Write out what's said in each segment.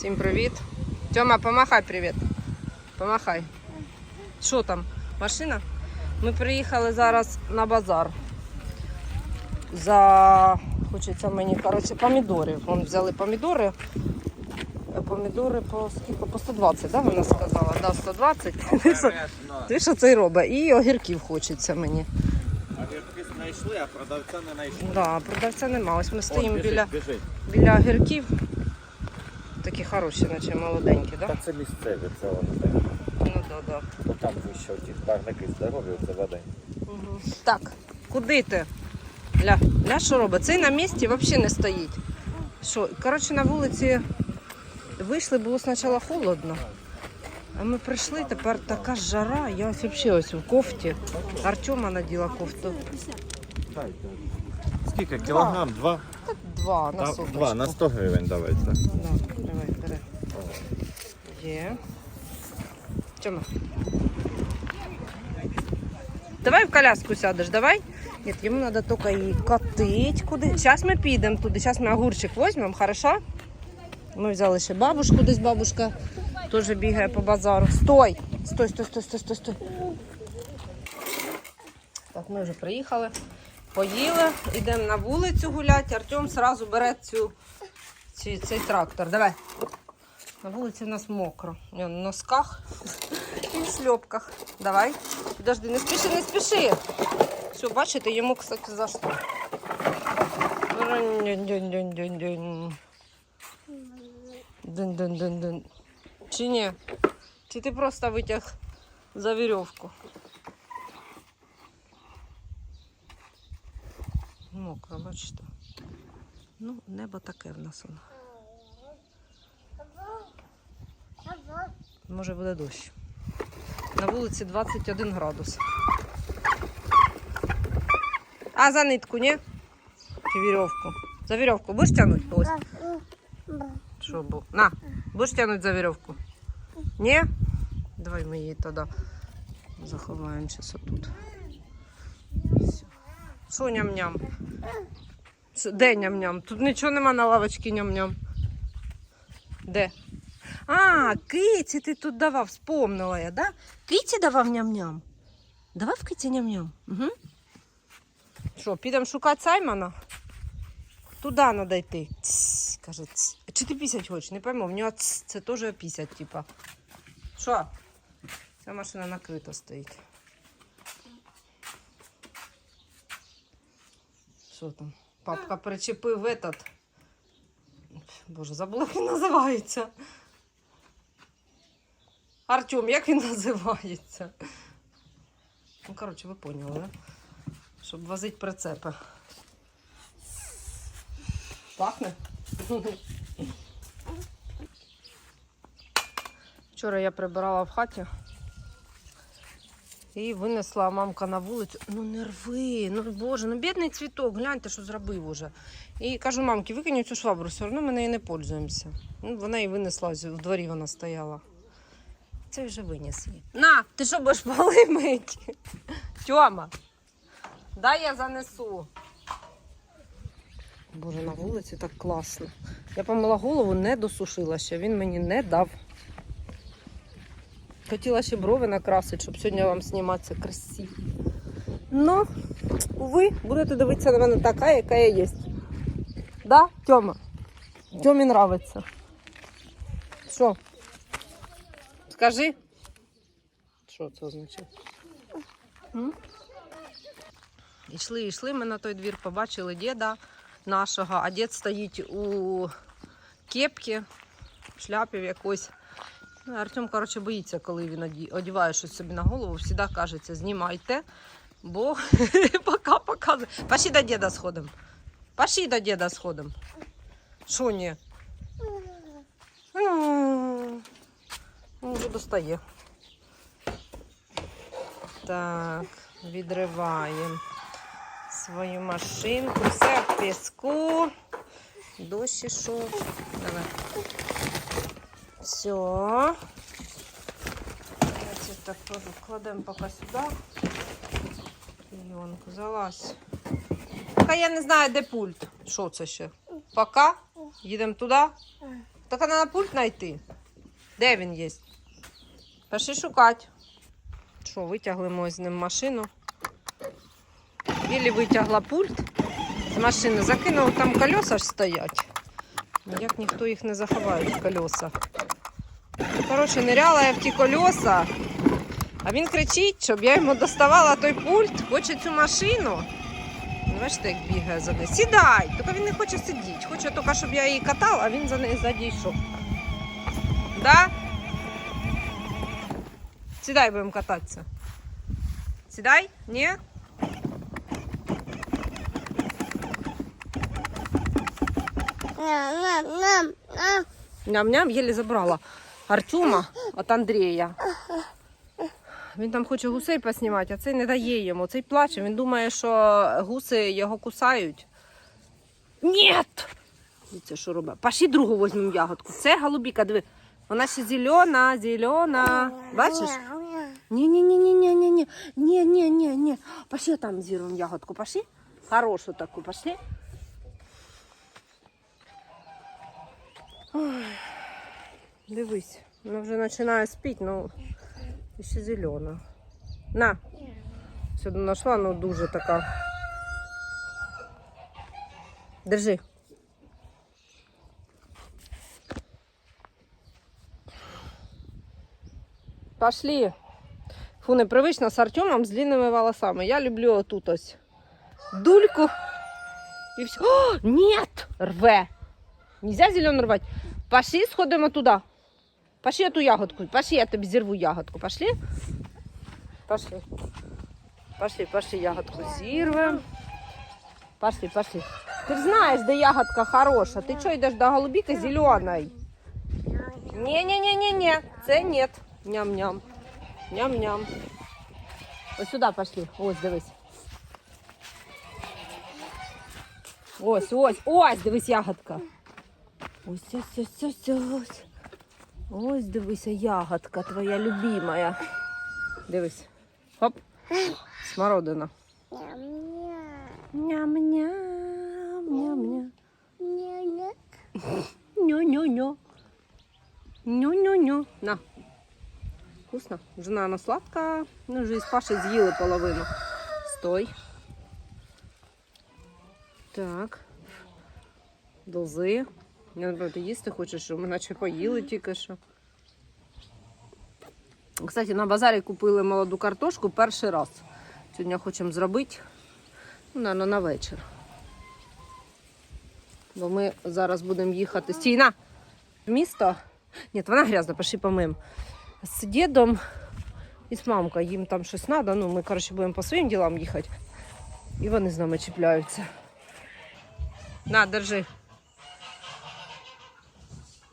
Всім привіт. Тьома, помахай привіт. Помахай. Що там? Машина? Ми приїхали зараз на базар. За хочеться мені, коротше, помідорів. Вон взяли помідори. Помідори по скільки? По 120, да, вона сказала? Да, 120. Ти що це й робить? І огірків хочеться мені. А гірки знайшли, а продавця не знайшли. Да, продавця нема. Ось ми стоїмо біля, біля огірків. Такі хороші, наче молоденькі, так? Да? Та це місцеві, це вони. Ну да, да. Ну там вище ті парники здорові, це вода. Так, куди ти? Ля, ля що робить? Цей на місці взагалі не стоїть. Що, коротше, на вулиці вийшли, було спочатку холодно. А ми прийшли, тепер така жара. Я ось взагалі ось в кофті. Артема наділа кофту. Скільки? Кілограм? Два? Та Два на Та-. Два, на 100 гривень давайте. Да. Є. Тьома. Давай в коляску сядеш, давай. Ні, йому треба тільки її катить куди. Зараз ми підемо туди, зараз ми огурчик візьмемо, хорошо? Ми взяли ще бабушку, десь бабушка теж бігає по базару. Стой! Стой, стой, стой, стой, стой, стой. Так, ми вже приїхали, поїли, йдемо на вулицю гуляти. Артем одразу бере цю, ці, цей трактор. Давай. На вулиці в нас мокро. На носках і в шльопках. Давай. Подожди, не спіши, не спіши. Все, бачите, йому, кстати, за що. Дунь-дунь-дунь-дунь-дунь. Чи ні? Чи ти просто витяг за вірьовку? Мокро, бачите. Ну, небо таке в нас воно. Може буде дощ. На вулиці 21 градус. А за нитку, ні? Чи вірьовку? За вірьовку будеш тягнути? Ось. Що було? На, будеш тягнути за вірьовку? Ні? Давай ми її тоді заховаємо зараз отут. Що ням-ням? Де ням-ням? Тут нічого нема на лавочці ням-ням. Де? А, киці ти тут давав, вспомнила я, да? Киці давав ням-ням. Давав киці ням-ням. Угу. Що, підемо шукати Саймона? Туди треба йти. Каже, тс. Чи ти пісять хочеш? Не пойму, в нього тс, це теж пісять, типа. Що? Ця машина накрита стоїть. Що там? Папка причепив этот. Боже, забула, як він називається. Артем, як він називається? Ну, коротше, ви поняли, да? Щоб возити прицепи. Пахне? Вчора я прибирала в хаті і винесла мамка на вулицю. Ну не рви, ну боже, ну бідний цвіток, гляньте, що зробив уже. І кажу, мамки, викинь цю швабру, все одно ми нею не пользуємося. Ну, вона і винесла, в дворі вона стояла. Це вже виніс її. На, ти що будеш поли мити? Тьома, дай я занесу. Боже, на вулиці так класно. Я помила голову, не досушила ще, він мені не дав. Хотіла ще брови накрасити, щоб сьогодні вам зніматися красиво. Ну, ви будете дивитися на мене така, яка я є. Да, Тьома? Тьомі нравиться. Що? Скажи. Що це означає? М? Ішли, йшли ми на той двір, побачили діда нашого, а дід стоїть у кепці, в шляпі в якось. Ну, Артем, коротше, боїться, коли він оді- одіває щось собі на голову, завжди кажеться, знімайте, бо пока показує. Пошли до діда сходимо. Пошли до діда сходимо. Що ні? Ну, вже достає. Так, відриваємо свою машинку. Все в піску. Дощ ішов. Давай. Все. Значить, так кладемо поки сюди. Клейонку, залазь. Поки я не знаю, де пульт. Що це ще? Пока? Їдемо туди? Так треба на пульт знайти. Де він є? Пішли шукати. Що, витягли ми з ним машину. Білі витягла пульт з машини, закинули, там колеса ж стоять. Ніяк ніхто їх не заховає, ці колеса. Ну, Коротше, ниряла я в ті колеса, а він кричить, щоб я йому доставала той пульт, хоче цю машину. Ну, Бачите, як бігає за нею. Сідай! Тільки він не хоче сидіти. Хоче тільки, щоб я її катала, а він за нею ззаді йшов. Да? Сідай, будемо кататися. Сідай? Ні? Ням-ням єлі забрала Артема від Андрія. Він там хоче гусей поснімати, а цей не дає йому. Цей плаче. Він думає, що гуси його кусають. Ні! Це що робить? Пошли другу візьмемо ягодку. Це голубіка, диви. Вона ще зелена, зелена. Бачиш? Ні-ні-ні-ні-ні-ні. Ні-ні-ні-ні. Пошли там зірвемо ягодку, пошли. Хорошу таку, пошли. Ой, Дивись, вона вже починає спіти, ну ще зелена. На. Сюди знайшла, ну дуже така. Держи. Пошли. Фу, непривично з Артемом з длинними волосами. Я люблю отут ось. Дульку. І все. О, нет! Рве. Нельзя зелену рвати. Пошли, сходимо туди. Пошли эту ягодку. Пошли, я тобі зірву ягодку. Пошли? Пошли. Пошли, пошли, ягодку зірвемо. Пошли, пошли. Ти ж знаєш, де ягодка хороша. Ти чого йдеш до голубіки зеленої? Ні-ні-ні-ні-ні. Це нет. Ням-ням. Ням-ням. Ось сюди пошли. Ось, дивись. Ось, ось, ось, дивись, ягодка. Ось, ось, ось, ось, ось. Ось, дивися, ягодка твоя любимая. Дивись. Хоп. Смородина. Ням-ням. Ням-ням. Ню-ню-ню. Ню-ню-ню. На. Вкусно. Жена она сладкая. Ну, вже із Паші з'їли половину. Стой. Так. Дози. Ти їсти хочеш, що ми наче поїли тільки що. Кстати, на базарі купили молоду картошку перший раз. Сьогодні хочемо зробити. Ну, наверно, на вечір. Бо ми зараз будемо їхати. Стійна! В місто. Ні, вона грязна, пошли помиємо. З дідом і з мамкою. Їм там щось треба. Ну, ми, коротше, будемо по своїм ділам їхати. І вони з нами чіпляються. На, держи.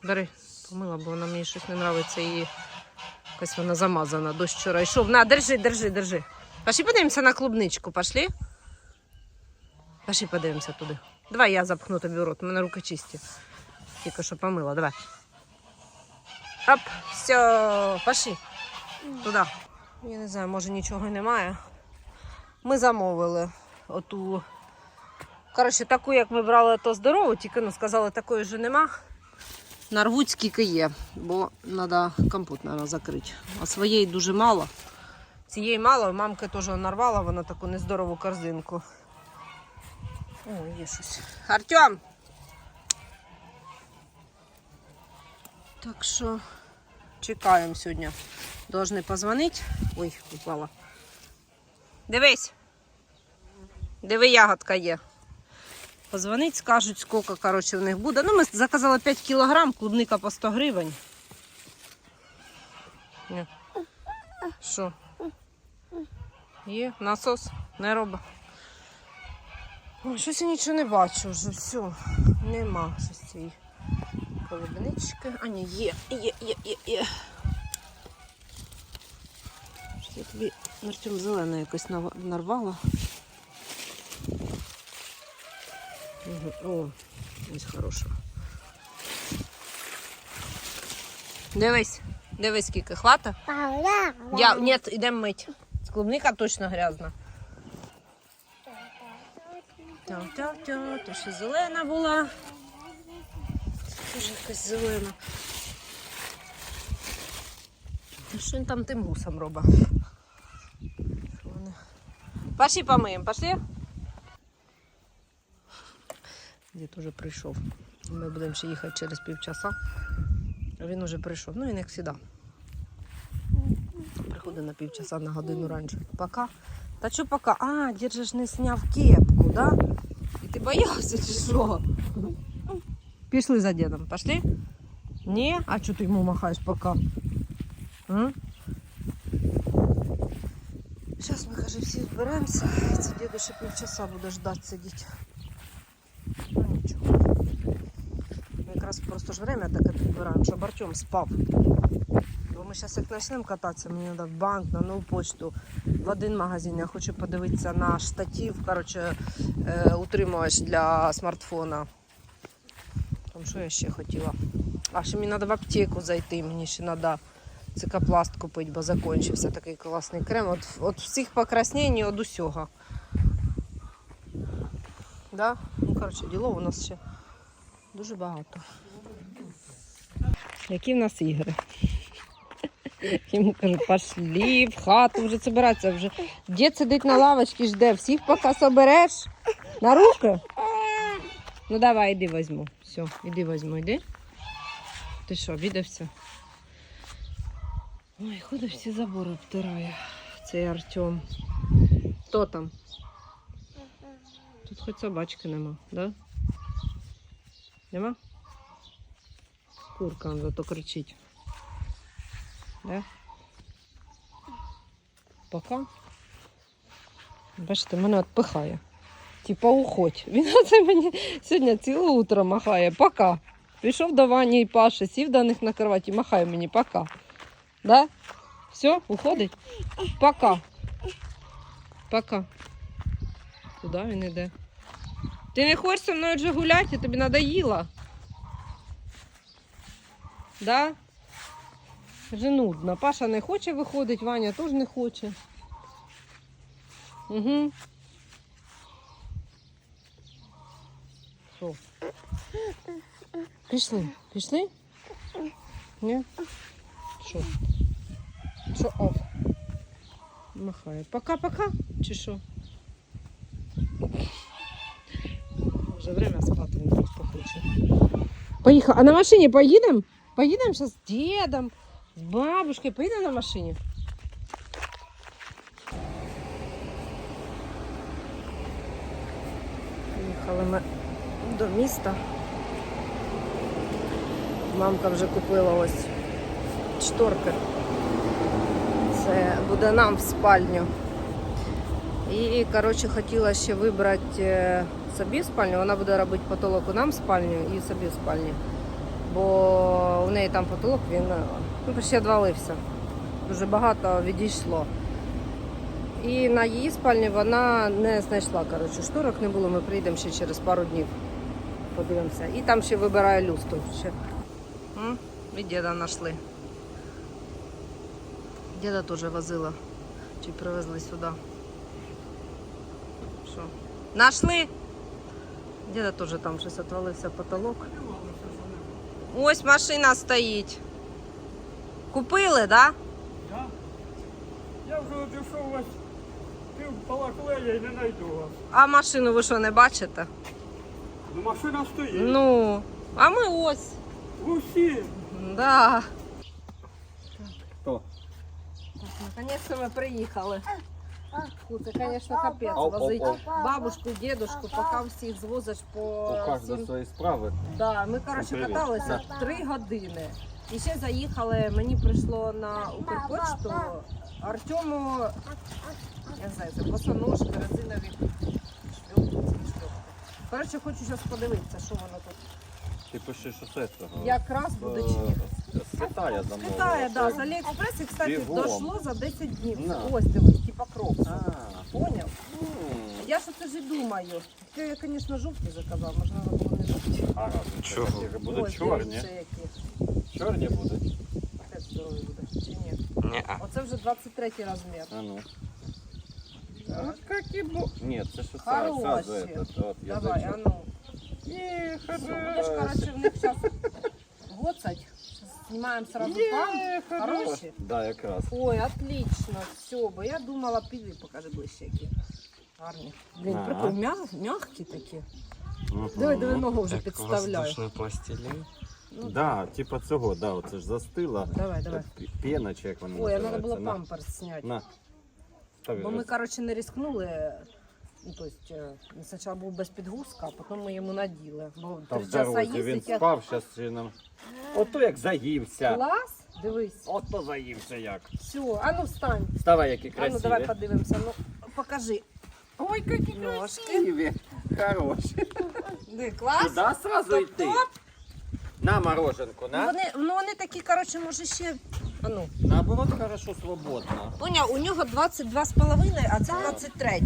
Бери, помила, бо вона мені щось не подобається і якась вона замазана. Дощ вчора йшов. На, держи, держи, держи. Пошли подивимося на клубничку, пошли. Пошли подивимося туди. Давай я запхну тобі в рот, у мене руки чисті. Тільки що помила, давай. Оп, все, пошли. Туди. Я не знаю, може нічого немає. Ми замовили оту. Коротше, таку, як ми брали, то здорову, тільки ну, сказали, такої вже нема. Нарвуть скільки є, бо треба компот наверное, закрити. А своєї дуже мало. Цієї мало, мамка теж нарвала, вона таку нездорову корзинку. О, є щось. Артем! Так що чекаємо сьогодні. Должны позвонити. Ой, упала. Дивись. Диви, ягодка є. Позвонить, скажуть, скільки коротше, в них буде. Ну, ми заказали 5 кілограм, клубника по 100 гривень. Ні. Що? Є, насос, не робить. Щось я нічого не бачу вже, все. Нема щось цієї колобнички. А ні, є, є, є, є, є. Я тобі Артем зелене якось нарвала. О, ось хороша. Дивись, дивись, скільки хвата. Я, ні, йдемо мить. Клубника точно грязна. Тя-тя-тя, то ще зелена була. Теж якась зелена. Що він там тим гусом робить? Пошли помиємо, пошли? Дід уже прийшов. Ми будемо ще їхати через півчаса. Він уже прийшов. Ну, він як завжди. Приходить на півчаса на годину раніше. Пока. Та що пока? А, ж не сняв кепку, да? І ти боявся чи що? Пішли за дідом. Пошли? Ні? А чого ти йому махаєш пока? М? Зараз ми, каже, всі зберемося. Це діду ще півчаса буде ждати сидіти. Ну нічого. Ми якраз просто ж время таке підбираємо, щоб Артем спав. Бо ми зараз як почнемо кататися, мені треба в банк, на нову почту, в один магазин. Я хочу подивитися на штатив, коротше, е, утримувач для смартфона. Що я ще хотіла? А ще мені треба в аптеку зайти, мені ще треба цикопласт купити, бо закінчився такий класний крем. От, от всіх покраснень, від усього. Да? Ну, коротше, діло у нас ще дуже багато. Які в нас ігри? Йому кажу, пошли в хату вже збиратися. Вже. Дід сидить на лавочці, жде. Всіх поки собереш. На руки? Ну давай, іди візьму. Все, іди візьму, іди. Ти що, обідався? Ой, ходить всі забори обтирає. Цей Артем. Хто там? Тут хоч собачки нема, да? Нема? Курка зато кричить. Да? Пока. Бачите, мене відпихає. Типа уходь. Він оце мені сьогодні ціле утро махає. Пока. Пішов до Вані і Паші, сів до них на кроваті, махає мені пока. Да? Все, уходить? Пока. Пока. Куди він іде? Ти не хочеш зі мною вже гуляти, тобі надоїло. Да? Вже нудно. Паша не хоче виходити, Ваня теж не хоче. Угу. Що? Пішли, пішли? Ні? Що? Що? О. Махає. Пока-пока. Чи що? Вже время спати він просто хоче. Поїхав. А на машині поїдемо? Поїдемо зараз з дідом, з бабушкою. Поїдемо на машині. Приїхали ми до міста. Мамка вже купила ось шторки. Це буде нам в спальню. І, коротше, хотіла ще вибрати е, собі спальню. Вона буде робити потолок у нам спальню і собі в спальні. Бо у неї там потолок, він е, ну, почти відвалився. Дуже багато відійшло. І на її спальні вона не знайшла. Коротше, шторок не було, ми приїдемо ще через пару днів. Подивимося. І там ще вибирає люстру. Ще. М? І діда знайшли. Діда теж возила. Чи привезли сюди. Що? Нашли? Діда теж там щось отвалився потолок. Ось машина стоїть. Купили, да? Я? Я вже одійшов вас пів балаклея і не знайду вас. А машину ви що не бачите? Ну машина стоїть. Ну, а ми ось. Усі. Да. Хто? Наконец-то мы приехали. Фу, це, конечно, капець Оп, оп, возить оп. бабушку, дедушку, поки всіх звозиш по У кожного всім. свої справи. Да, ми, коротше, Привіт. каталися три години. І ще заїхали, мені прийшло на Укрпочту Артему, я не знаю, це босоножки, резинові. Коротше, хочу зараз подивитися, що воно тут. Ти пишеш що це цього. Якраз буде чи ні. З Китая замовила. Китая, да, з Це- Аліекспрес, і, кстати, Бігом. дошло за 10 днів. На. Ось дивись, типа кроксу. А, Поняв? м. Я ж це ж і думаю. Ти, звісно, жовті заказав, можливо, було не жовті. А разом Чого? такі будуть чорні. які. Чорні будуть. Теж здорові буде, чи ні? Ні. Оце вже 23 розмір. А ну. От які бу... Ні, це ж Хороші. сразу этот, от, Давай, а ну. Ні, Будеш, коротше, в них зараз 30. Знімаємо сразу там. Хороші? Да, якраз. Ой, отлично, все, бо я думала, піди, покажи ближче які. Гарні. Блін, Ага. прикол, м'я- м'які такі. Мгм. Диви, диви, ногу вже Як підставляю. воздушний пластилін. Ну, Да, типа цього, да, оце ж застила. Давай, давай. Пена чи як вона Ой, а називається. треба було памперс зняти. На. Бо ми, коротше, не рискнули. Ну, то есть, е, спочатку був без підгузка, а потім ми йому наділи. Бо Та три часа дорозі він їздить. я- спав, зараз ще нам. Ото як заївся. Клас, дивись. Ото заївся як. Все, а ну встань. Вставай, які А ну красиві. давай подивимося. Ну, покажи. Ой, які Ножки. красиві. Хороші. Ди, клас. Куди сразу йти? На мороженку, Ну, на? вони, ну, вони такі, коротше, може ще. А ну. Наоборот, хорошо, свободно. Поняв, у нього 22,5, а це 23.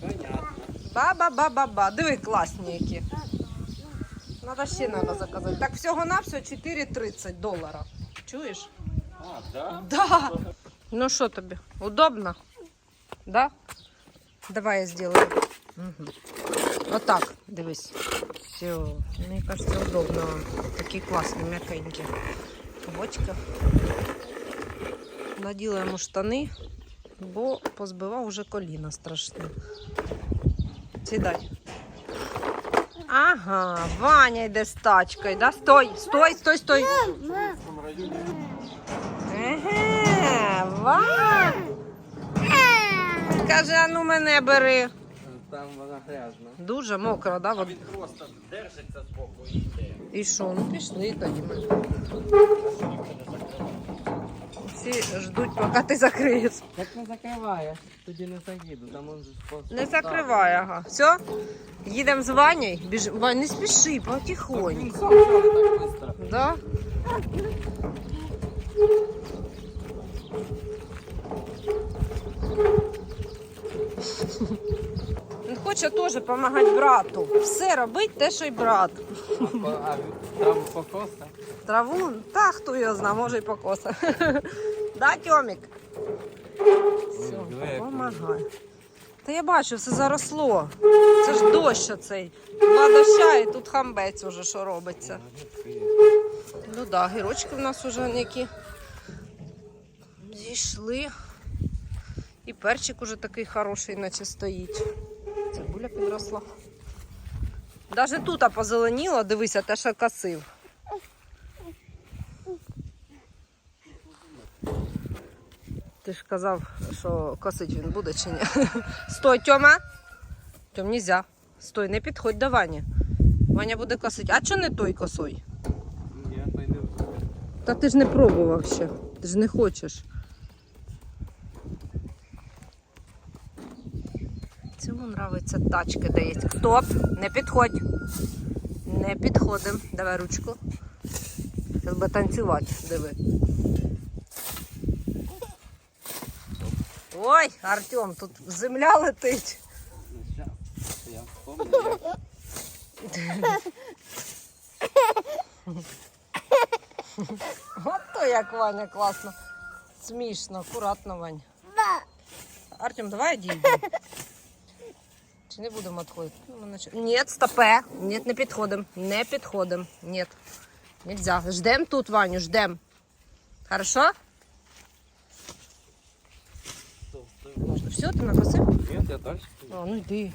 Понятно. Ба-ба-ба-ба-ба. Диви, класні які. Надо ще треба заказати. Так всього на все 4,30 долара. Чуєш? А, да? Да. Ну що тобі? Удобно? Да? Давай я сделаю. Угу. Вот так, дивись. Все. Мені кажется, удобно. Такі класні, м'якенькі. Бочка. Наділа йому штани, бо позбивав уже коліна страшне. Сідай. Ага, Ваня йде з тачкою, да? Стой, стой, стой, стой. Еге, Ваня. Каже, а ну мене бери. Там вона грязна. Дуже мокро, да? Він просто держиться з боку і що? Ну пішли тоді ми. Всі ждуть, поки ти закриєш. Так не закриваєш, тоді не заїду, там он же просто. Не закривай, ага. Все? Їдемо з Ванею. Біж... Вань, не спіши, потихоньку. Сам так швидко. Да? Хоче теж допомагати брату. Все робить те, що й брат. А там покоса? Траву? Та хто його знає, може й покоса. Да, Тьомік? Все, диви, як помагай. Та я бачу, все заросло. Це ж дощ оцей. Два доща і тут хамбець уже що робиться. Ну так, да, гірочки в нас вже які зійшли. І перчик уже такий хороший, наче стоїть. Цибуля підросла. Даже тут позеленіло, дивися, те, що косив. Ти ж казав, що косить він буде чи ні. Стой, Тьома. Тьом, нельзя. Стой, не підходь до Вані. Ваня буде косити. А чого не той косой? Я пойду. Та ти ж не пробував ще. Ти ж не хочеш. Цьому нравиться тачки, є. Стоп, не підходь. Не підходим. Давай ручку. Зараз би танцювати, диви. Ой, Артем, тут земля летить. От то як Ваня класно. Смішно, акуратно, Вань. Артем, давай дійдемо. Чи не будемо відходити? Ну, Ні, стопе. Ні, не підходимо. Не підходимо. Ні. Нельзя. Ждем тут, Ваню, ждем. Хорошо? Все, ти накосив? Ні, я далі. А, ну йди.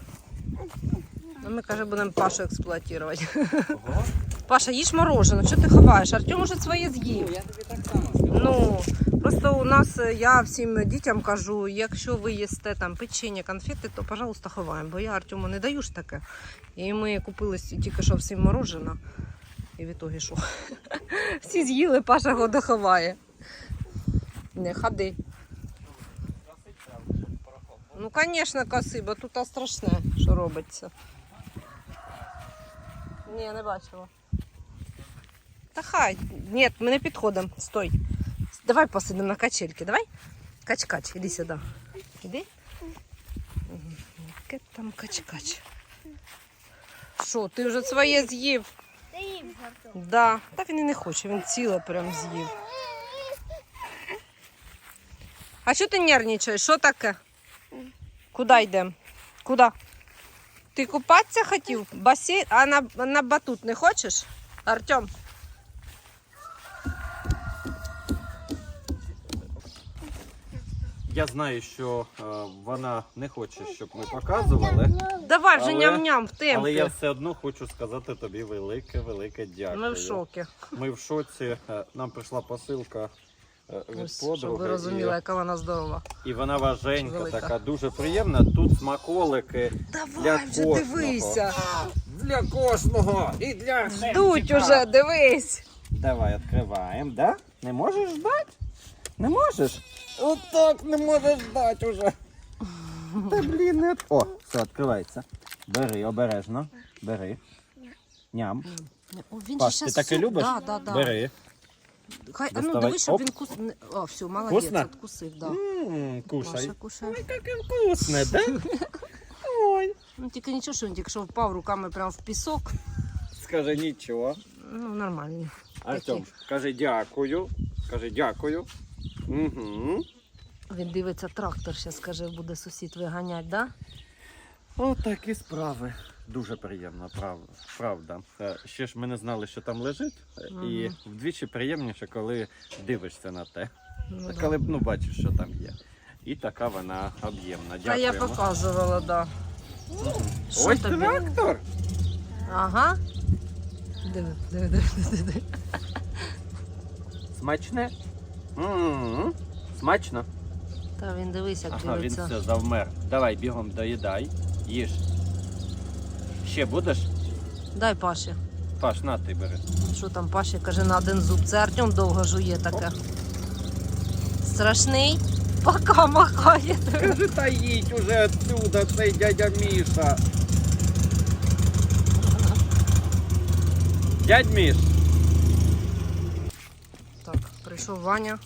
Ну, ми, каже, будемо Пашу експлуатувати. Ого. Паша, їж мороженое, що ти ховаєш? Артем уже своє Ну, з'їв. я тобі так само скажу. Ну, просто у нас е, я всім дітям кажу, якщо ви їсте там печення, конфети, то, пожалуйста, ховаємо. Бо я Артему не даю ж таке. І ми купили тільки що всім морожене. І в ітогі що? Всі з'їли, Паша його доховає. Не ходи. Ну, звісно, коси, бо тут страшне, що робиться. Ні, не бачила. Та хай. Ні, ми не підходимо. Стой. Давай посидимо на качельки. Давай. Кач-кач, іди сюди. Іди. Яке там кач-кач. Що, ти вже своє з'їв? Да. Та він і не хоче, він ціле прям з'їв. А що ти нервничаєш? Що таке? Куди йдемо? Куди? Ти купатися хотів? Басейн? А на, на батут не хочеш? Артем? Я знаю, що е, вона не хоче, щоб ми показували, Давай вже Але- ням-ням в темпі. але я все одно хочу сказати тобі велике, велике дякую. Ми в шокі. Ми в шоці. Е, Нам прийшла посилка е, від Ось, щоб ви подруги. розуміли, яка вона здорова. І, і вона важенька, Велика. така дуже приємна. Тут смаколики Давай Для вже кожного. дивися. для кожного і для Ждуть уже, дивись. Давай відкриваємо, да? Не можеш ждати? Не можеш? Отак не можеш ждати уже. Та блін, не... О, все, відкривається. Бери, обережно. Бери. Ням. О, він Паш, же ти щас таке суп- любиш? Да, да, да. Бери. Хай, а ну Доставай. диви, щоб Оп. він кус... не- О, все, молодець, Вкусно? откусив, да. М, Кушай. Маша кушає. Яке вкусне, да? Ой. Ну тільки нічого, що він тільки що впав руками прямо в пісок. Скажи нічого. Ну, нормальні. Артем, скажи дякую. Скажи дякую. Угу. Він дивиться трактор, зараз каже, буде сусід виганяти, да? От такі справи. Дуже приємно, правда. правда. Е, Ще ж ми не знали, що там лежить. е, І вдвічі приємніше, коли дивишся на те. Ну, да. Коли ну, бачиш, що там є. І така вона об'ємна. Та я показувала, да. Що Ось тобі? трактор. Ага. Диви, диви, диви, диви. Смачне. М, Смачно. Та він дивись, як Ага, він дивиться. все завмер. Давай бігом доїдай. Їж. Ще будеш? Дай Паші. Паш, на ти бери. Що там Паші каже на один зуб. Це Артем довго жує таке. Страшний. Пока махає. Скажи, та їдь уже отсюда, цей дядя Міша. Дядь Міш. Прийшов Ваня.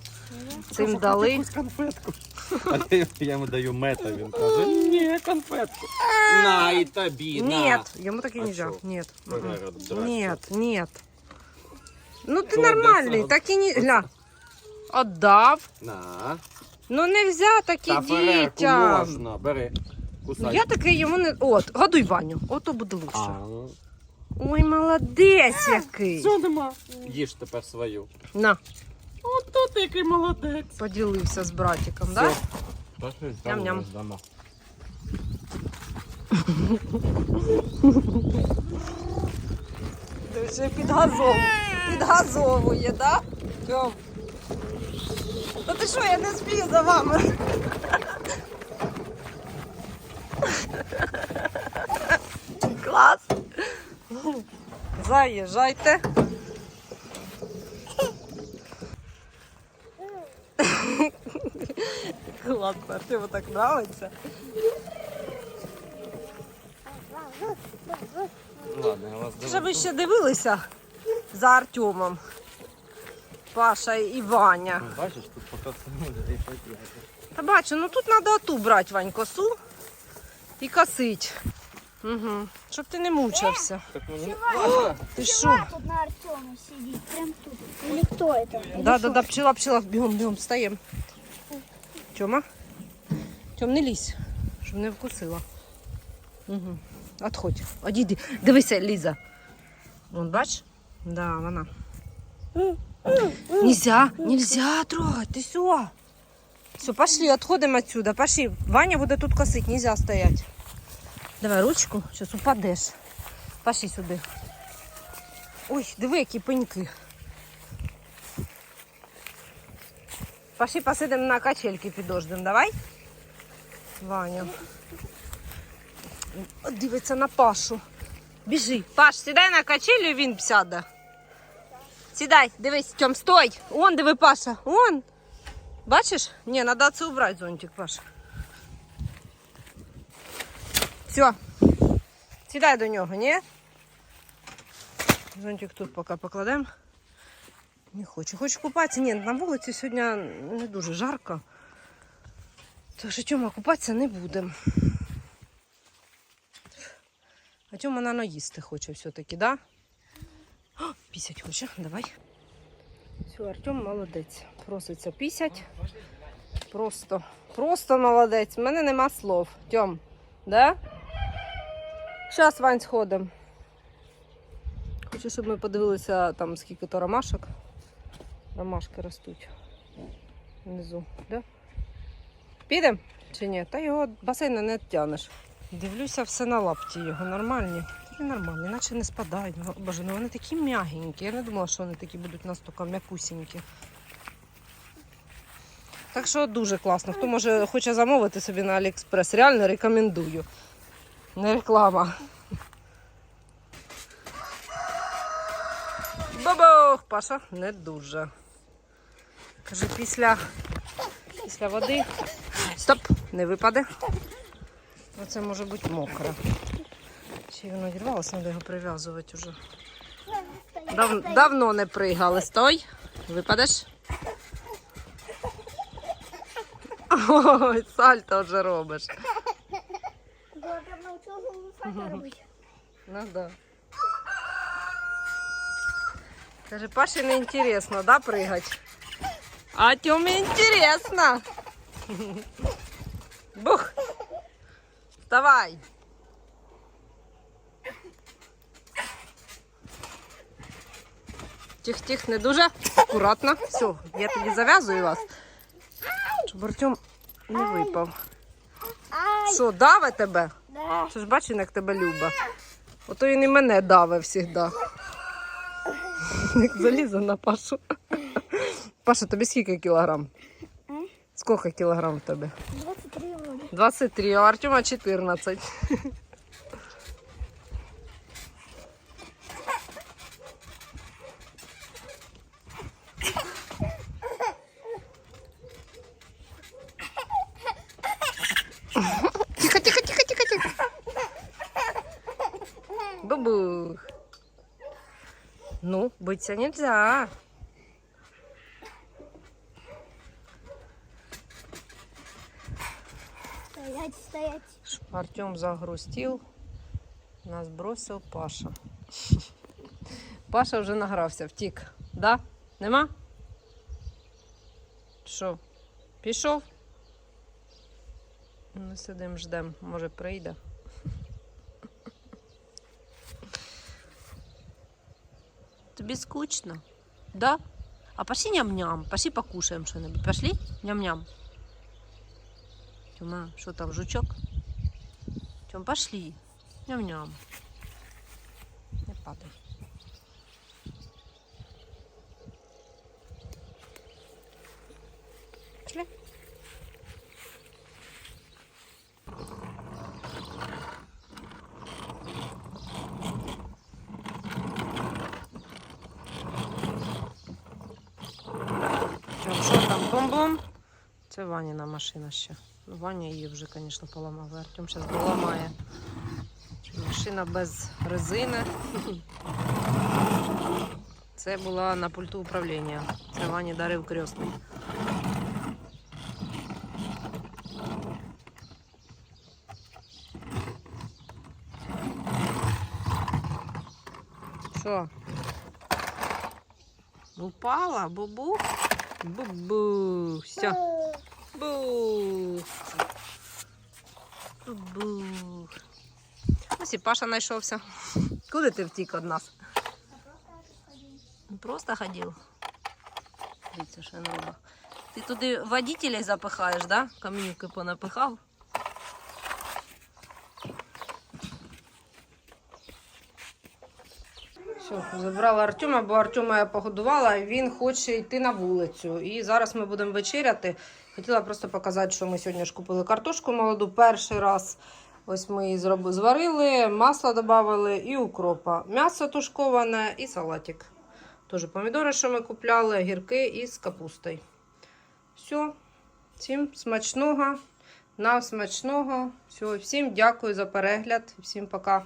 Цим дали. Якусь конфетку. А я, я йому даю мета, він каже, ні, конфетку. На і тобі, на. Нет, ему так А шо? Нет. Валера, Мгм. здрасте. Нет, нет. Ну ти Що, нормальний, так і не. Гля. Отдав. На. Ну нельзя так і Та ферерку дітям. можна, бери. Кусай. Я таке йому не. От, годуй Ваню, ото буде лучше. А, ну, Ой, молодець який. Все нема. Їж тепер свою. На, От тут який молодець. поділився з братиком, да? Ням-ням. Ти вже підгазовує. Підгазовує, да? Тьом. Та ти що, я не спію за вами. Клас. Заїжджайте. Ладно, Артему так нравится. Ладно, я вас Щоб ви ще дивилися за Артемом. Паша і Ваня. Бачиш, тут поки все Та бачу, ну тут треба оту брати Вань косу і косить. Угу. Щоб ти не мучився. Так мені Ти Пчела тут на Артеме сидит, прям тут. Или кто это? Да, да, да, пчела, пчела, бігом, бігом, встаємо. Тьома? Тьом, не лізь, щоб не вкусила. Угу. Отходь, одійди. Дивися, Ліза. Вон, бач? Да, вона. Нельзя, нельзя трогать, ти все. Все, пошли, отходимо отсюда, пошли. Ваня буде тут косить, нельзя стоять. Давай ручку, зараз упадеш. Пошли сюди. Ой, диви, які пеньки. Пошли посидимо на качельки підождемо, давай. Ваня. Дивиться на Пашу. Біжи. Паш, сідай на качелю і він сяде. Сідай, дивись, Тьом, стой. Он, диви, Паша. Он. Бачиш? Ні, треба це убрати зонтик, Паша. Все. Сідай до нього, ні? Зонтик тут поки покладемо. Не хочу. Хочу купатися. Ні, на вулиці сьогодні не дуже жарко. Що Тьома купатися не будемо. А Тьома на їсти хоче все-таки, да? О, пісять хоче, давай. Все, Артем молодець. Проситься пісять. Просто, просто молодець. У мене нема слов. Тьом, да? Зараз Вань сходимо. Хочу, щоб ми подивилися там скільки то ромашок. Ромашки ростуть внизу, да? Підемо чи ні? Та його басейна не тянеш. Дивлюся, все на лапті його нормальні. Такі нормальні, наче не спадають. Боже, ну вони такі м'ягенькі. Я не думала, що вони такі будуть настільки м'якусінькі. Так що дуже класно. Хто може хоче замовити собі на Аліекспрес, реально рекомендую. Не реклама. Бабах! Паша не дуже. Каже, після, після води. Стоп! Не випаде. Оце може бути мокре. Чи воно відірвалося, треба його прив'язувати вже. Дав, давно не пригали. Стой. Випадеш? Ой, сальто вже робиш. Ну да. Каже, Паше не інтересно, да, пригать? А Тьомі інтересно. Бух. Вставай. Тих-тих, не дуже. Акуратно. Все, я тоді зав'язую вас. Щоб Артем не випав. Що, даве тебе? Що ж бачиш, як тебе люба. Ото він і мене давив завжди. Як заліза на Пашу. Паша, тобі скільки кілограм? М? Скільки кілограм в тебе? 23 вроде. 23, а у Артема 14. Тихо, тихо, тихо, тихо, тихо. Бубух. Ну, быться нельзя. Артем загрустил, нас бросив Паша. Паша вже награвся, втік. Да? Нема? Що? Пішов? Ну, сидимо, ждемо, може прийде. Тобі скучно? Да? А пошли ням-ням, пошли покушаем что-нибудь. Пошли? Ням-ням. Тьома, що там, жучок? Тьом, пошли. Ням-ням. Не падай. Пошли. Там, бум-бум? Це Ваніна машина ще. Ваня її вже, звісно, поламав. Артем зараз доламає. Машина без резини. Це була на пульту управління. Це Вані дарив крісний. Що? Упала? Бубу? Бубу. Все. Бух. Бух. Ось і Паша знайшовся. Куди ти втік від нас? Просто ходив. Дивіться, що робить. Ти туди водителей запихаєш, да? Камінюки понапихав. Все, забрала Артема, бо Артема я погодувала, він хоче йти на вулицю. І зараз ми будемо вечеряти. Хотіла просто показати, що ми сьогодні ж купили картошку молоду перший раз. Ось ми її зварили, масло додали і укропа. М'ясо тушковане і салатик. Теж помідори, що ми купляли, гірки із капустою. Все. Всім смачного. Нам смачного. Все. Всім дякую за перегляд. Всім пока.